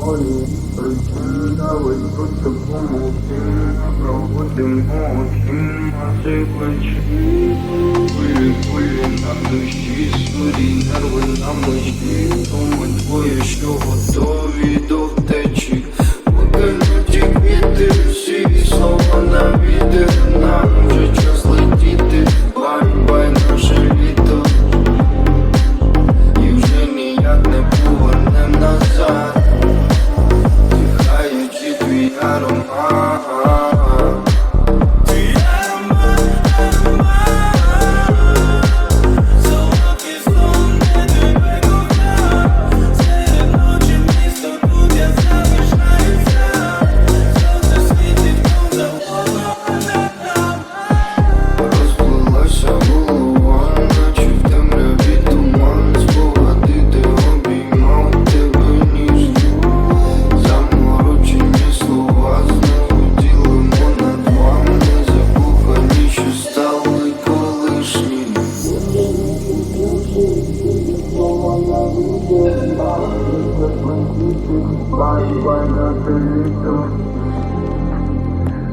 الظالمين رجعنا وإن كنتم موقنين فعودهم موقنين عصيبا شديد كل كل أمر شديد سوري نار والأمر شديد هم الكل يشوفوا الدور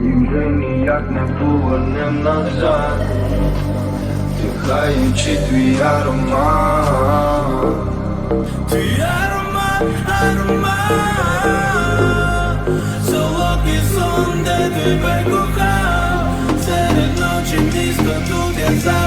І вже ніяк не повернем назад, вдихаючи твій аромат. Твій аромат, аромат. Солодкий сон, де тебе кохав. Серед ночі місто тут я залишаюся